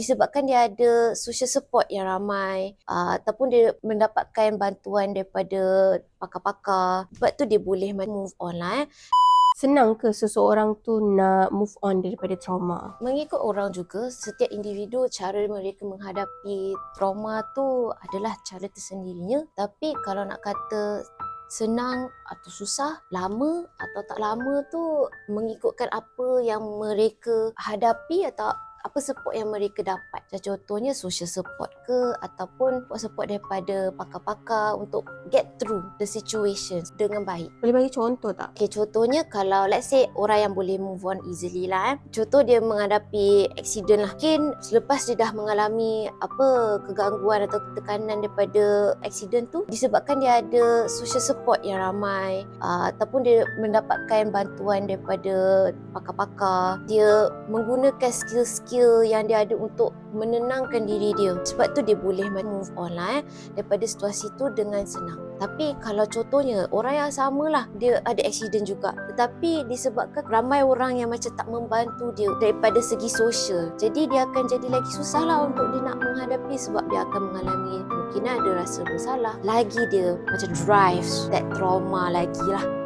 disebabkan dia ada social support yang ramai uh, ataupun dia mendapatkan bantuan daripada pakar-pakar sebab tu dia boleh move on lah eh. Senang ke seseorang tu nak move on daripada trauma? Mengikut orang juga, setiap individu cara mereka menghadapi trauma tu adalah cara tersendirinya. Tapi kalau nak kata senang atau susah, lama atau tak lama tu mengikutkan apa yang mereka hadapi atau apa support yang mereka dapat. Macam contohnya social support ke ataupun support daripada pakar-pakar untuk get through the situation dengan baik. Boleh bagi contoh tak? Okay, contohnya kalau let's say orang yang boleh move on easily lah eh. Contoh dia menghadapi accident lah. Mungkin selepas dia dah mengalami apa kegangguan atau tekanan daripada accident tu disebabkan dia ada social support yang ramai uh, ataupun dia mendapatkan bantuan daripada pakar-pakar. Dia menggunakan skill-skill yang dia ada untuk menenangkan diri dia. Sebab tu dia boleh move on lah eh daripada situasi tu dengan senang. Tapi kalau contohnya orang yang sama lah dia ada accident juga tetapi disebabkan ramai orang yang macam tak membantu dia daripada segi sosial jadi dia akan jadi lagi susah lah untuk dia nak menghadapi sebab dia akan mengalami mungkin ada rasa bersalah lagi dia macam drive that trauma lagi lah